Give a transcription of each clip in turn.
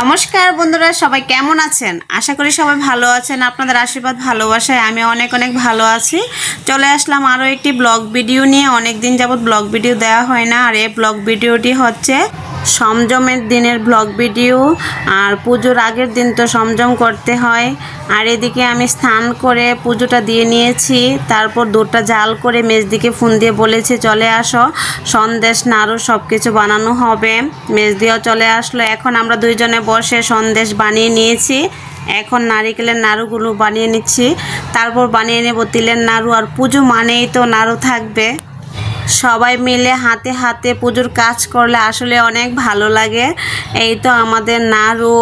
নমস্কার বন্ধুরা, সবাই কেমন আছেন? আশা করি সবাই ভালো আছেন। আপনাদের আশীর্বাদ, ভালোবাসায় আমি অনেক অনেক ভালো আছি। চলে আসলাম আরও একটি ব্লগ ভিডিও নিয়ে। অনেক দিন যাবৎ ব্লগ ভিডিও দেওয়া হয় না। আর এই ব্লগ ভিডিওটি হচ্ছে সমজমের দিনের ব্লগ ভিডিও আর পুজোর আগের দিন তো সমজম করতে হয়। আর এদিকে আমি স্নান করে পুজোটা দিয়ে নিয়েছি। তারপর দুধটা জাল করে মেজদিকে ফোন দিয়ে বলেছি, চলে আসো। সন্দেশ, নাড়ু সব কিছু বানানো হবে। মেজদিও চলে আসলো। এখন আমরা দুইজনে বসে সন্দেশ বানিয়ে নিয়েছি। এখন নারিকেলের নাড়ুগুলো বানিয়ে নিচ্ছি। তারপর বানিয়ে নেব তিলের নাড়ু। আর পুজো মানেই তো নাড়ু থাকবে। সবাই মিলে হাতে হাতে পুজোর কাজ করলে আসলে অনেক ভালো লাগে। এই তো আমাদের নাড়ু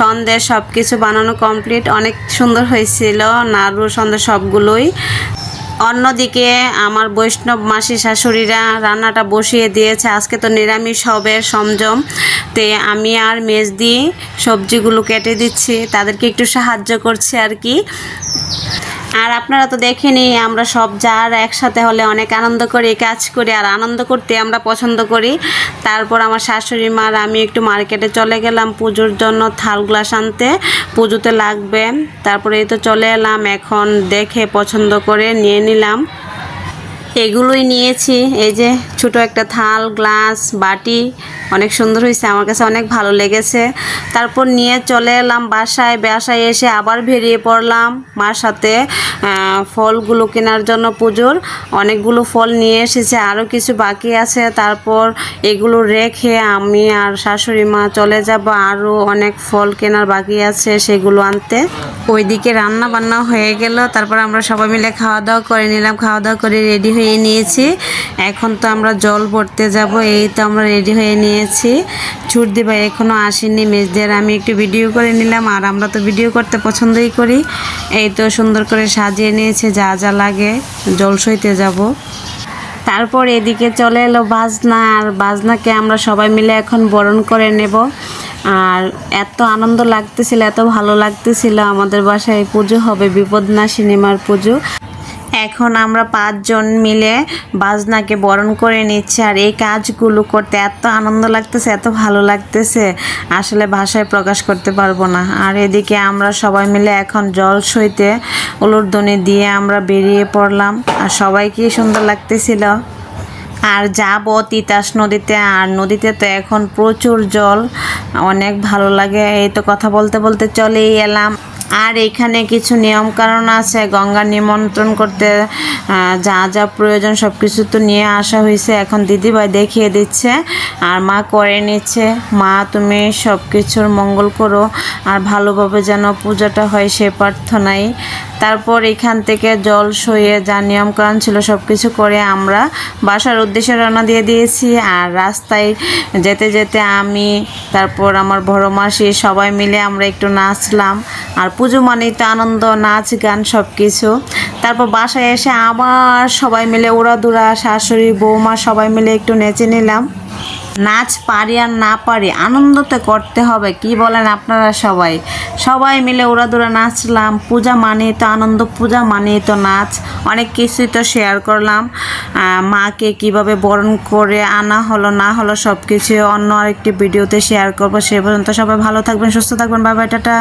সন্দেশ সব কিছু বানানো কমপ্লিট অনেক সুন্দর হয়েছিল নাড়ু সন্দেশ সবগুলোই। অন্যদিকে আমার বৈষ্ণব মাসি শাশুড়িরা রান্নাটা বসিয়ে দিয়েছে। আজকে তো নিরামিষ হবে, সমজম। তে আমি আর মেজ দিয়ে সবজিগুলো কেটে দিচ্ছি, তাদেরকে একটু সাহায্য করছি আর কি। আর আপনারা তো দেখেনি আমরা সব যার একসাথে হলে অনেক আনন্দ করি, কাজ করি আর আনন্দ করতে আমরা পছন্দ করি। তারপর আমার শাশুড়ি মার আমি একটু মার্কেটে চলে গেলাম পুজোর জন্য থাল গ্লাস আনতে। পুজোতে লাগবে। তারপরে এই তো চলে এলাম, এখন দেখে পছন্দ করে নিয়ে নিলাম। এগুলোই নিয়েছি। এই যে ছোট একটা থাল, গ্লাস, বাটি অনেক সুন্দর হয়েছে। আমার কাছে অনেক ভালো লেগেছে। তারপর নিয়ে চলে এলাম বাসায়। বাসায় এসে আবার বেরিয়ে পড়লাম মার সাথে ফলগুলো কেনার জন্য পুজোর। অনেকগুলো ফল নিয়ে এসেছে আরও কিছু বাকি আছে। তারপর এগুলো রেখে আমি আর শাশুড়ি মা চলে যাব। আরও অনেক ফল কেনার বাকি আছে সেগুলো আনতে। ওইদিকে রান্না বান্না হয়ে গেল। তারপর আমরা সবাই মিলে খাওয়া দাওয়া করে নিলাম। খাওয়া দাওয়া করে রেডি হয়ে নিয়েছি। এখন তো আমরা জল ভরতে যাব। এই তো আমরা রেডি হয়ে নিয়েছি। ছুটি ভাই এখনও আসেনি। মেজদের আমি একটু ভিডিও করে নিলাম। আর আমরা তো ভিডিও করতে পছন্দই করি। এই তো সুন্দর করে সাজিয়ে নিয়েছে। যা যা লাগে জল সইতে যাব। তারপর এদিকে চলে এলো বাজনা। আর বাজনাকে আমরা সবাই মিলে এখন বরণ করে নেব। আর এত আনন্দ লাগতেছিল, এত ভালো লাগতেছিল। আমাদের বাসায় পুজো হবে, বিপদনা সিনেমার পুজো। এখন আমরা পাঁচজন মিলে বাজনাকে বরণ করে নিচ্ছি আর এই কাজগুলো করতে এত আনন্দ লাগতেছে, এত ভালো লাগতেছে। আসলে ভাষায় প্রকাশ করতে পারব না। আর এদিকে আমরা সবাই মিলে এখন জল সইতে উলুরধ্বনি দিয়ে আমরা বেরিয়ে পড়লাম। আর সবাই কি সুন্দর লাগতেছিল? আর যাব তিতাস নদীতে, আর নদীতে তো এখন প্রচুর জল, অনেক ভালো লাগে। এই তো কথা বলতে বলতে চলেই এলাম। আর এখানে কিছু নিয়ম কারণ আছে, গঙ্গা নিমন্ত্রণ করতে যা যা প্রয়োজন সব কিছু তো নিয়ে আসা হয়েছে। এখন দিদিভাই দেখিয়ে দিচ্ছে আর মা করে নিচ্ছে। মা, তুমি সব কিছুর মঙ্গল করো আর ভালোভাবে যেন পূজাটা হয় সে প্রার্থনাই। তারপর এখান থেকে জল সইয়ে যা নিয়মকানুন ছিল সব কিছু করে আমরা বাসার উদ্দেশ্যে রওনা দিয়ে দিয়েছি। আর রাস্তায় যেতে যেতে আমি, তারপর আমার বড় মাসি সবাই মিলে আমরা একটু নাচলাম। আর পুজো মানেই তো আনন্দ, নাচ, গান সব কিছু তারপর বাসায় এসে আবার সবাই মিলে উড়াদুরা, শাশুড়ি, বৌমা সবাই মিলে একটু নেচে নিলাম। নাচ পারি আর না পারি আনন্দ তো করতে হবে, কি বলেন আপনারা সবাই? সবাই মিলে উড়াদুরা নাচলাম, পূজা মানেই তো আনন্দ, পূজা মানেই তো নাচ। অনেক কিছুই তো শেয়ার করলাম। মাকে কীভাবে বরণ করে আনা হলো, না হলো সব কিছু অন্য আরেকটি ভিডিওতে শেয়ার করব। সে পর্যন্ত সবাই ভালো থাকবেন, সুস্থ থাকবেন বাবা টাটা।